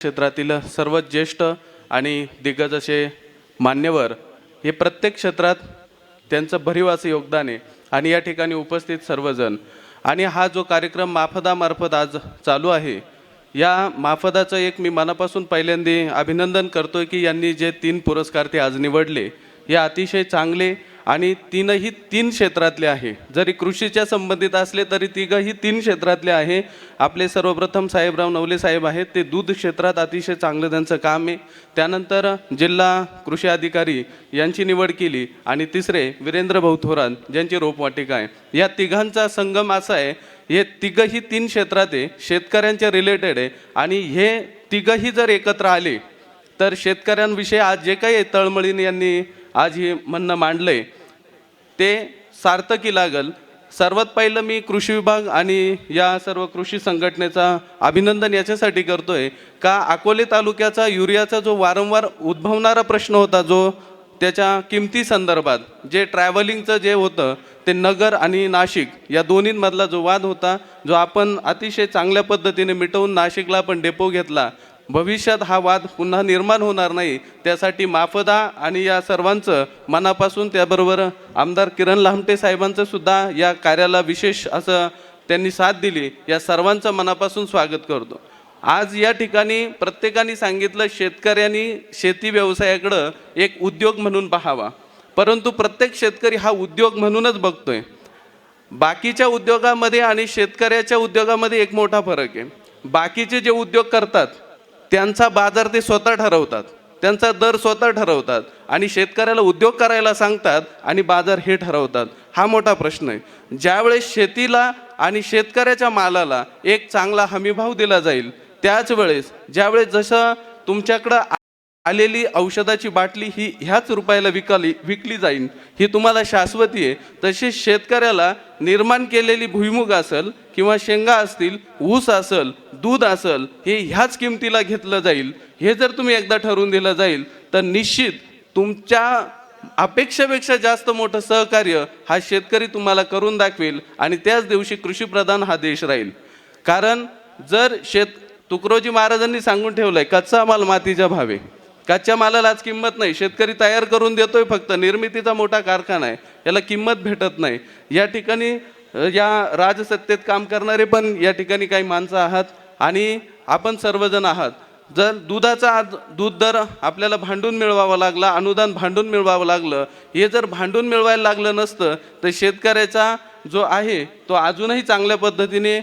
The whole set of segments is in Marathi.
क्षेत्रातील सर्वात ज्येष्ठ आणि दिग्गज असे मान्यवर हे प्रत्येक क्षेत्रात त्यांचं भरीव असं योगदान आहे. आणि या ठिकाणी उपस्थित सर्वजण. आणि हा जो कार्यक्रम माफदामार्फत आज चालू आहे या माफदाचं एक मी मनापासून पहिल्यांदा अभिनंदन करतोय की यांनी जे तीन पुरस्कार ते आज निवडले हे अतिशय चांगले आणि तीनही तीन क्षेत्रातले आहे. जरी कृषीच्या संबंधित असले तरी तिघंही तीन क्षेत्रातले आहे. आपले सर्वप्रथम साहेबराव नवले साहेब आहेत. ते दूध क्षेत्रात अतिशय चांगलं त्यांचं काम आहे. त्यानंतर जिल्हा कृषी अधिकारी यांची निवड केली. आणि तिसरे वीरेंद्र भाऊ थोरात ज्यांची रोपवाटिका आहे. या तिघांचा संगम असा आहे हे तिघंही तीन क्षेत्रात आहे. शेतकऱ्यांच्या रिलेटेड आहे. आणि हे तिघंही जर एकत्र आले तर शेतकऱ्यांविषयी आज जे काही तळमळीने यांनी आज हे म्हणणं मांडलं आहे ते सार्थकी लागल. सर्वात पहिलं मी कृषी विभाग आणि या सर्व कृषी संघटनेचा अभिनंदन याच्यासाठी करतो आहे का अकोले तालुक्याचा युरियाचा जो वारंवार उद्भवणारा प्रश्न होता जो त्याच्या किमती संदर्भात जे ट्रॅव्हलिंगचं जे होतं ते नगर आणि नाशिक या दोन्हींमधला जो वाद होता जो आपण अतिशय चांगल्या पद्धतीने मिटवून नाशिकला आपण डेपो घेतला भविष्यात हा वाद पुन्हा निर्माण होणार नाही. त्यासाठी माफदा आणि या सर्वांचं मनापासून त्याबरोबर आमदार किरण लामटे साहेबांचं सुद्धा या कार्याला विशेष असं त्यांनी साथ दिली. या सर्वांचं मनापासून स्वागत करतो. आज या ठिकाणी प्रत्येकाने सांगितलं शेतकऱ्यांनी शेती व्यवसायाकडं एक उद्योग म्हणून पाहावा. परंतु प्रत्येक शेतकरी हा उद्योग म्हणूनच बघतोय. बाकीच्या उद्योगामध्ये आणि शेतकऱ्याच्या उद्योगामध्ये एक मोठा फरक आहे. बाकीचे जे उद्योग करतात त्यांचा बाजार ते स्वतः ठरवतात. त्यांचा दर स्वतः ठरवतात आणि शेतकऱ्याला उद्योग करायला सांगतात आणि बाजार हे ठरवतात. हा मोठा प्रश्न आहे. ज्यावेळेस शेतीला आणि शेतकऱ्याच्या मालाला एक चांगला हमीभाव दिला जाईल त्याच वेळेस ज्यावेळेस जसं तुमच्याकडं आलेली औषधाची बाटली ही ह्याच रुपयाला विकली विकली जाईल ही तुम्हाला शाश्वती आहे. तशीच शेतकऱ्याला निर्माण केलेली भुईमुग असेल किंवा शेंगा असतील ऊस असेल दूध असेल हे ह्याच किमतीला घेतलं जाईल. हे जर तुम्ही एकदा ठरवून दिलं जाईल तर निश्चित तुमच्या अपेक्षेपेक्षा जास्त मोठं सहकार्य हा शेतकरी तुम्हाला करून दाखवेल आणि त्याच दिवशी कृषीप्रधान हा देश राहील. कारण जर शेत तुकडोजी महाराजांनी सांगून ठेवलं आहे कच्चा माल मातीच्या भावे. कच्च्या मालाला आज किंमत नाही. शेतकरी तयार करून देतोय फक्त. निर्मितीचा मोठा कारखाना आहे. याला किंमत भेटत नाही. या ठिकाणी या राजसत्तेत काम करणारे पण या ठिकाणी काही माणसं आहात आणि आपण सर्वजण आहात. जर दुधाचा आज दूध दर आपल्याला भांडून मिळवावं लागला अनुदान भांडून मिळवावं लागलं हे जर भांडून मिळवायला लागलं नसतं तर शेतकऱ्याचा जो आहे तो अजूनही चांगल्या पद्धतीने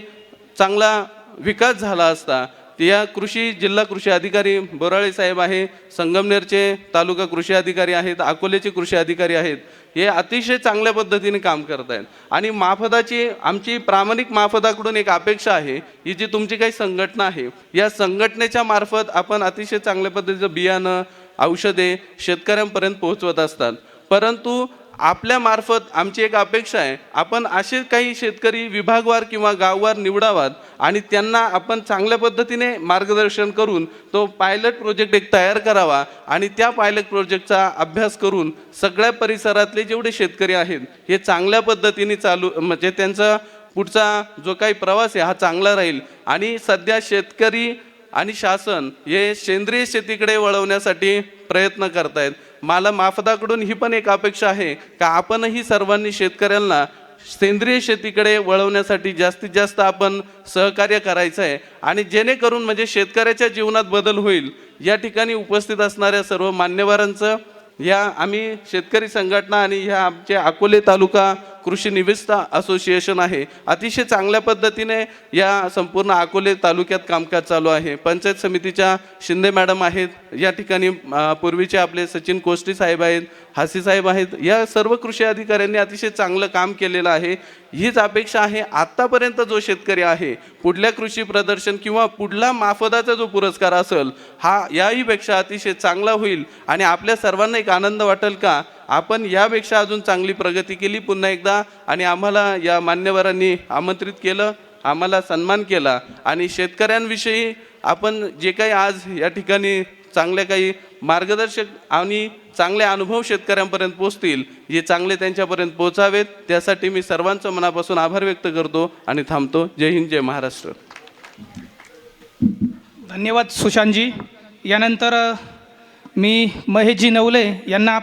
चांगला विकास झाला असता. या कृषी जिल्हा कृषी अधिकारी बोराळे साहेब आहे संगमनेरचे तालुका कृषी अधिकारी आहेत अकोलेचे कृषी अधिकारी आहेत हे अतिशय चांगल्या पद्धतीने काम करत आहेत. आणि माफदाची आमची प्रामाणिक माफदाकडून एक अपेक्षा आहे ही जी तुमची काही संघटना आहे या संघटनेच्या मार्फत आपण अतिशय चांगल्या पद्धतीचं बियाणं औषधे शेतकऱ्यांपर्यंत पोहोचवत असतात. परंतु आपल्यामार्फत आमची एक अपेक्षा आहे. आपण असे काही शेतकरी विभागवार किंवा गाववार निवडावात आणि त्यांना आपण चांगल्या पद्धतीने मार्गदर्शन करून तो पायलट प्रोजेक्ट एक तयार करावा आणि त्या पायलट प्रोजेक्टचा अभ्यास करून सगळ्या परिसरातले जेवढे शेतकरी आहेत हे चांगल्या पद्धतीने चालू म्हणजे त्यांचा पुढचा जो काही प्रवास आहे हा चांगला राहील. आणि सध्या शेतकरी आणि शासन हे सेंद्रिय शेतीकडे वळवण्यासाठी प्रयत्न करतायत. मला माफदाकडून ही पण एक अपेक्षा आहे का आपणही सर्वांनी शेतकऱ्यांना सेंद्रिय शेतीकडे वळवण्यासाठी जास्तीत जास्त आपण सहकार्य करायचं आहे आणि जेणेकरून म्हणजे शेतकऱ्याच्या जीवनात बदल होईल. या ठिकाणी उपस्थित असणाऱ्या सर्व मान्यवरांचं या आम्ही शेतकरी संघटना आणि ह्या आमचे अकोले तालुका कृषी निविष्ठा असोसिएशन आहे. अतिशय चांगल्या पद्धतीने या संपूर्ण अकोले तालुक्यात कामकाज चालू आहे. पंचायत समितीच्या शिंदे मॅडम आहेत. या ठिकाणी पूर्वीचे आपले सचिन कोष्टी साहेब आहेत हासी साहेब आहेत. या सर्व कृषी अधिकाऱ्यांनी अतिशय चांगलं काम केलेलं आहे. हीच अपेक्षा आहे आत्तापर्यंत जो शेतकरी आहे पुढल्या कृषी प्रदर्शन किंवा पुढला माफदाचा जो पुरस्कार असेल हा याहीपेक्षा अतिशय चांगला होईल आणि आपल्या सर्वांना एक आनंद वाटेल का? आपण यापेक्षा अजून चांगली प्रगती केली पुन्हा एकदा. आणि आम्हाला या मान्यवरांनी आमंत्रित केलं आम्हाला सन्मान केला. आणि शेतकऱ्यांविषयी आपण जे काही आज या ठिकाणी चांगल्या काही मार्गदर्शक आणि चांगले अनुभव शेतकऱ्यांपर्यंत पोचतील जे चांगले त्यांच्यापर्यंत पोचावेत त्यासाठी मी सर्वांचं मनापासून आभार व्यक्त करतो आणि थांबतो. जय हिंद जय महाराष्ट्र. धन्यवाद सुशांतजी. यानंतर मी महेशजी नवले यांना